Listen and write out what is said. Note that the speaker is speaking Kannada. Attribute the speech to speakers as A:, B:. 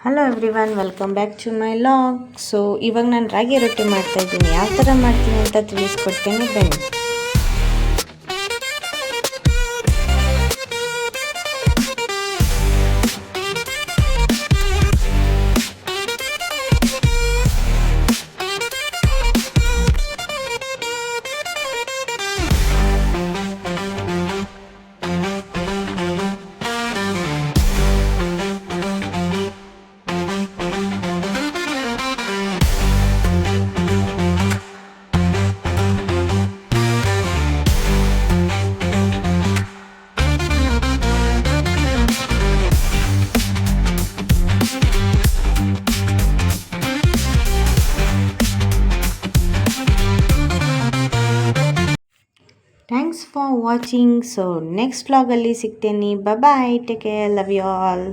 A: Hello everyone welcome back to my vlog so ಇವಾಗ ನಾನು ರಾಗಿ ರೊಟ್ಟಿ ಮಾಡ್ತಾ ಇದ್ದೀನಿ. ಯಾವ ಥರ ಮಾಡ್ತೀನಿ ಅಂತ ತಿಳಿಸ್ಕೊಡ್ತೀನಿ, ಬನ್ನಿ. Thanks for watching so next ವ್ಲಾಗಲ್ಲಿ ಸಿಗ್ತೇನೆ. Bye take care love you all